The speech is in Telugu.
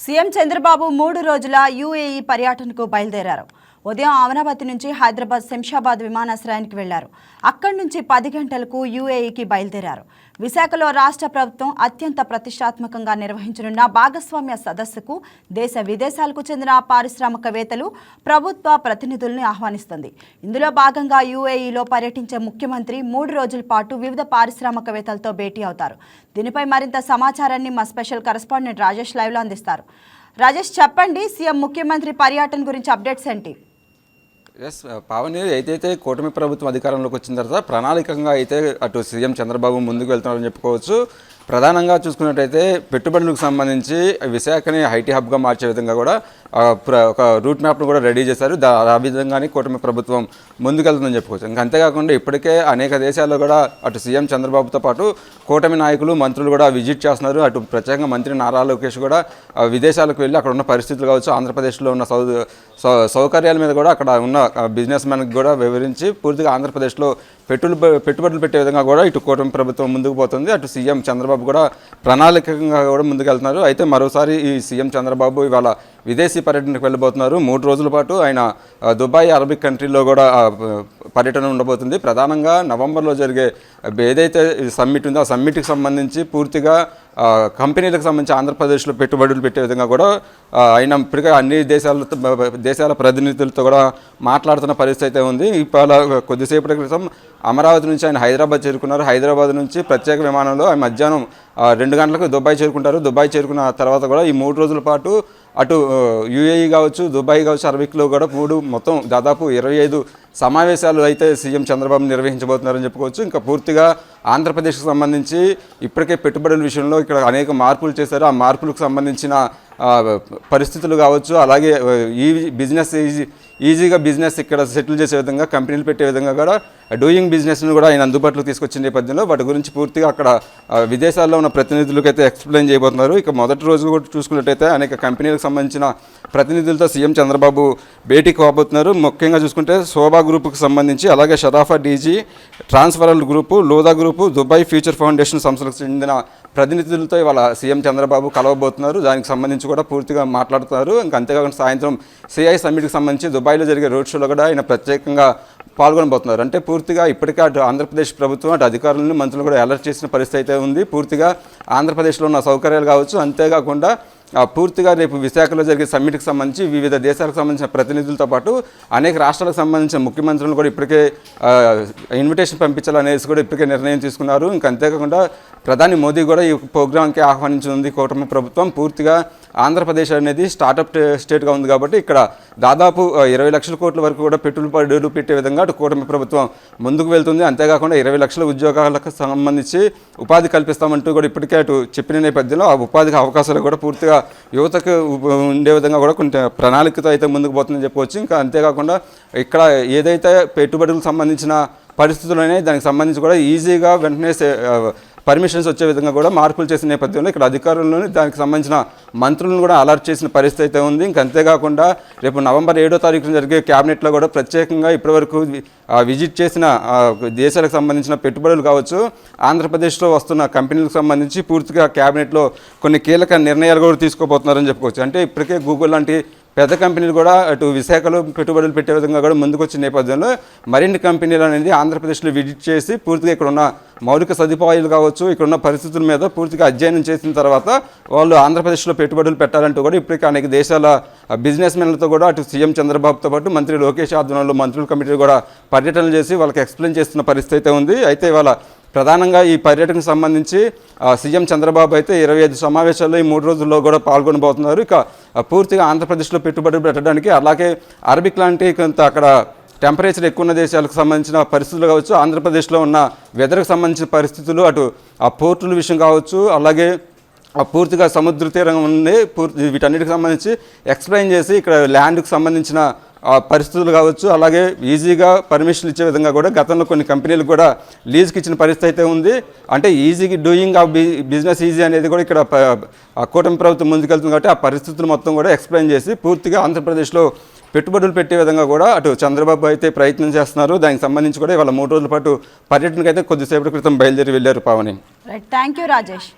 సీఎం చంద్రబాబు మూడు రోజుల యూఏఈ పర్యటనకు బయలుదేరారు. ఉదయం అమరావతి నుంచి హైదరాబాద్ శంషాబాద్ విమానాశ్రయానికి వెళ్ళారు. అక్కడి నుంచి పది గంటలకు యూఏఈకి బయలుదేరారు. విశాఖలో రాష్ట్ర ప్రభుత్వం అత్యంత ప్రతిష్టాత్మకంగా నిర్వహించనున్న భాగస్వామ్య సదస్సుకు దేశ విదేశాలకు చెందిన పారిశ్రామికవేత్తలు ప్రభుత్వ ప్రతినిధుల్ని ఆహ్వానిస్తుంది. ఇందులో భాగంగా యూఏఈలో పర్యటించే ముఖ్యమంత్రి మూడు రోజుల పాటు వివిధ పారిశ్రామికవేత్తలతో భేటీ అవుతారు. దీనిపై మరింత సమాచారాన్ని మా స్పెషల్ కరెస్పాండెంట్ రాజేష్ లైవ్లో అందిస్తారు. రాజేష్ చెప్పండి సీఎం ముఖ్యమంత్రి పర్యటన గురించి అప్డేట్స్ ఏంటి? ఎస్ పవన్ uh, ఏదైతే కూటమి ప్రభుత్వం అధికారంలోకి వచ్చిన తర్వాత ప్రణాళికంగా అయితే అటు సీఎం చంద్రబాబు ముందుకు వెళ్తున్నారని చెప్పుకోవచ్చు. ప్రధానంగా చూసుకున్నట్టయితే పెట్టుబడులకు సంబంధించి విశాఖని ఐటీ హబ్గా మార్చే విధంగా కూడా ప్ర- ఒక రూట్ మ్యాప్ను కూడా రెడీ చేశారు. దా ఆ విధంగానే కూటమి ప్రభుత్వం ముందుకెళ్తుందని చెప్పుకోవచ్చు. ఇంకా అంతేకాకుండా ఇప్పటికే అనేక దేశాల్లో కూడా అటు సీఎం చంద్రబాబుతో పాటు కూటమి నాయకులు మంత్రులు కూడా విజిట్ చేస్తున్నారు. అటు ప్రత్యేకంగా మంత్రి నారా లోకేష్ కూడా విదేశాలకు వెళ్ళి అక్కడ ఉన్న పరిస్థితులు కావచ్చు ఆంధ్రప్రదేశ్లో ఉన్న సౌ సౌ- సౌకర్యాల మీద కూడా అక్కడ ఉన్న బిజినెస్ మ్యాన్కి కూడా వివరించి పూర్తిగా ఆంధ్రప్రదేశ్లో పెట్టుబడులు పెట్టుబడులు పెట్టే విధంగా కూడా ఇటు కూటమి ప్రభుత్వం ముందుకు పోతుంది. అటు సీఎం చంద్రబాబు కూడా ప్రణాళికంగా కూడా ముందుకెళ్తున్నారు. అయితే మరోసారి ఈ సీఎం చంద్రబాబు ఇవాళ విదేశీ పర్యటనకు వెళ్ళబోతున్నారు. మూడు రోజుల పాటు ఆయన దుబాయ్ అరబిక్ కంట్రీలో కూడా పర్యటన ఉండబోతుంది. ప్రధానంగా నవంబర్లో జరిగే ఏదైతే సమ్మిట్ ఉందో ఆ సమ్మిట్కి సంబంధించి పూర్తిగా కంపెనీలకు సంబంధించి ఆంధ్రప్రదేశ్లో పెట్టుబడులు పెట్టే విధంగా కూడా ఆయన ఇప్పటికే అన్ని దేశాలతో దేశాల ప్రతినిధులతో కూడా మాట్లాడుతున్న పరిస్థితి అయితే ఉంది. ఇవాళ కొద్దిసేపటి క్రితం అమరావతి నుంచి ఆయన హైదరాబాద్ చేరుకున్నారు. హైదరాబాద్ నుంచి ప్రత్యేక విమానంలో ఆయన మధ్యాహ్నం రెండు గంటలకు దుబాయ్ చేరుకుంటారు. దుబాయ్ చేరుకున్న తర్వాత కూడా ఈ మూడు రోజుల పాటు అటు యుఏఈ కావచ్చు దుబాయ్ కావచ్చు అరబిక్లో కూడా మూడు మొత్తం దాదాపు ఇరవై ఐదు సమావేశాలు అయితే సీఎం చంద్రబాబు నిర్వహించబోతున్నారని చెప్పుకోవచ్చు. ఇంకా పూర్తిగా ఆంధ్రప్రదేశ్కి సంబంధించి ఇప్పటికే పెట్టుబడుల విషయంలో ఇక్కడ అనేక మార్పులు చేశారు. ఆ మార్పులకు సంబంధించిన పరిస్థితులు కావచ్చు అలాగే ఈ బిజినెస్ ఈజీ ఈజీగా బిజినెస్ ఇక్కడ సెటిల్ చేసే విధంగా కంపెనీలు పెట్టే విధంగా కూడా డూయింగ్ బిజినెస్ను కూడా ఆయన అందుబాటులోకి తీసుకొచ్చిన నేపథ్యంలో వాటి గురించి పూర్తిగా అక్కడ విదేశాల్లో ఉన్న ప్రతినిధులకు అయితే ఎక్స్ప్లెయిన్ చేయబోతున్నారు. ఇక మొదటి రోజు కూడా చూసుకున్నట్టయితే అనేక కంపెనీలకు సంబంధించిన ప్రతినిధులతో సీఎం చంద్రబాబు భేటీకి కాబోతున్నారు ముఖ్యంగా చూసుకుంటే శోభా గ్రూప్కి సంబంధించి అలాగే షరాఫా DG ట్రాన్స్ఫరల్ group Lodha group Dubai future foundation సంస్థలకు చెందిన ప్రతినిధులతో ఇవాళ సీఎం చంద్రబాబు కలవబోతున్నారు. దానికి సంబంధించి కూడా పూర్తిగా మాట్లాడుతున్నారు. ఇంకా అంతేకాకుండా సాయంత్రం సిఐ సమ్మిట్కి సంబంధించి దుబాయ్లో జరిగే రోడ్ షోలో కూడా ఆయన ప్రత్యేకంగా పాల్గొనబోతున్నారు. అంటే పూర్తిగా ఇప్పటికే అటు ఆంధ్రప్రదేశ్ ప్రభుత్వం అటు అధికారులను మంత్రులు కూడా అలర్ట్ చేసిన పరిస్థితి అయితే ఉంది. పూర్తిగా ఆంధ్రప్రదేశ్లో ఉన్న సౌకర్యాలు కావచ్చు అంతేకాకుండా పూర్తిగా రేపు విశాఖలో జరిగే సమ్మిట్కి సంబంధించి వివిధ దేశాలకు సంబంధించిన ప్రతినిధులతో పాటు అనేక రాష్ట్రాలకు సంబంధించిన ముఖ్యమంత్రులు కూడా ఇప్పటికే ఇన్విటేషన్ పంపించాలనేసి కూడా ఇప్పటికే నిర్ణయం తీసుకున్నారు. ఇంకా అంతేకాకుండా ప్రధాని మోదీ కూడా ఈ ప్రోగ్రాంకి ఆహ్వానించింది కూటమి ప్రభుత్వం. పూర్తిగా ఆంధ్రప్రదేశ్ అనేది స్టార్టప్ స్టేట్గా ఉంది కాబట్టి ఇక్కడ దాదాపు ఇరవై లక్షల కోట్ల వరకు కూడా పెట్టుబడులు పెట్టే విధంగా అటు కూటమి ప్రభుత్వం ముందుకు వెళ్తుంది. అంతేకాకుండా ఇరవై లక్షల ఉద్యోగాలకు సంబంధించి ఉపాధి కల్పిస్తామంటూ కూడా ఇప్పటికే అటు చెప్పిన నేపథ్యంలో ఆ ఉపాధికి అవకాశాలు కూడా పూర్తిగా యువతకు ఉండే విధంగా కూడా కొంత ప్రణాళికతో అయితే ముందుకు పోతుందని చెప్పవచ్చు. ఇంకా అంతేకాకుండా ఇక్కడ ఏదైతే పెట్టుబడులకు సంబంధించిన పరిస్థితులు దానికి సంబంధించి కూడా ఈజీగా వెంటనే పర్మిషన్స్ వచ్చే విధంగా కూడా మార్పులు చేసిన నేపథ్యంలో ఇక్కడ అధికారులను దానికి సంబంధించిన మంత్రులను కూడా అలర్ట్ చేసిన పరిస్థితి అయితే ఉంది. ఇంక అంతేకాకుండా రేపు నవంబర్ ఏడో తారీఖున జరిగే క్యాబినెట్లో కూడా ప్రత్యేకంగా ఇప్పటివరకు విజిట్ చేసిన దేశాలకు సంబంధించిన పెట్టుబడులు కావచ్చు ఆంధ్రప్రదేశ్లో వస్తున్న కంపెనీలకు సంబంధించి పూర్తిగా క్యాబినెట్లో కొన్ని కీలక నిర్ణయాలు కూడా తీసుకోబోతున్నారని చెప్పుకోవచ్చు. అంటే ఇప్పటికే గూగుల్ లాంటి పెద్ద కంపెనీలు కూడా అటు విశాఖలో పెట్టుబడులు పెట్టే విధంగా కూడా ముందుకొచ్చిన నేపథ్యంలో మరిన్ని కంపెనీలు అనేది ఆంధ్రప్రదేశ్లో విజిట్ చేసి పూర్తిగా ఇక్కడ ఉన్న మౌలిక సదుపాయాలు కావచ్చు ఇక్కడ ఉన్న పరిస్థితుల మీద పూర్తిగా అధ్యయనం చేసిన తర్వాత వాళ్ళు ఆంధ్రప్రదేశ్లో పెట్టుబడులు పెట్టాలంటూ కూడా ఇప్పటికీ అనేక దేశాల బిజినెస్ మెన్లతో కూడా అటు సీఎం చంద్రబాబుతో పాటు మంత్రి లోకేష్ ఆధ్వర్యంలో మంత్రుల కమిటీ కూడా పర్యటనలు చేసి వాళ్ళకి ఎక్స్ప్లెయిన్ చేస్తున్న పరిస్థితి అయితే ఉంది. అయితే ఇవాళ ప్రధానంగా ఈ పర్యటనకు సంబంధించి సీఎం చంద్రబాబు అయితే ఇరవై ఐదు సమావేశాల్లో ఈ మూడు రోజుల్లో కూడా పాల్గొనబోతున్నారు. ఇక పూర్తిగా ఆంధ్రప్రదేశ్లో పెట్టుబడులు పెట్టడానికి అలాగే అరబిక్ లాంటి కొంత అక్కడ టెంపరేచర్ ఎక్కువ ఉన్న దేశాలకు సంబంధించిన పరిస్థితులు కావచ్చు ఆంధ్రప్రదేశ్లో ఉన్న వెదర్కి సంబంధించిన పరిస్థితులు అటు ఆ పోర్టుల విషయం కావచ్చు అలాగే ఆ పూర్తిగా సముద్ర తీరం ఉంది పూర్తి వీటన్నిటికి సంబంధించి ఎక్స్ప్లెయిన్ చేసి ఇక్కడ ల్యాండ్కి సంబంధించిన పరిస్థితులు కావచ్చు అలాగే ఈజీగా పర్మిషన్ ఇచ్చే విధంగా కూడా గతంలో కొన్ని కంపెనీలు కూడా లీజ్కి ఇచ్చిన పరిస్థితి అయితే ఉంది. అంటే ఈజీగా డూయింగ్ ఆ బిజినెస్ ఈజీ అనేది కూడా ఇక్కడ కూటమి ప్రభుత్వం ముందుకెళ్తుంది కాబట్టి ఆ పరిస్థితులు మొత్తం కూడా ఎక్స్ప్లెయిన్ చేసి పూర్తిగా ఆంధ్రప్రదేశ్లో పెట్టుబడులు పెట్టే విధంగా కూడా అటు చంద్రబాబు అయితే ప్రయత్నం చేస్తున్నారు. దానికి సంబంధించి కూడా ఇవాళ మూడు రోజుల పాటు పర్యటనకైతే కొద్దిసేపటి క్రితం బయలుదేరి వెళ్ళారు పావని. Thank you Rajesh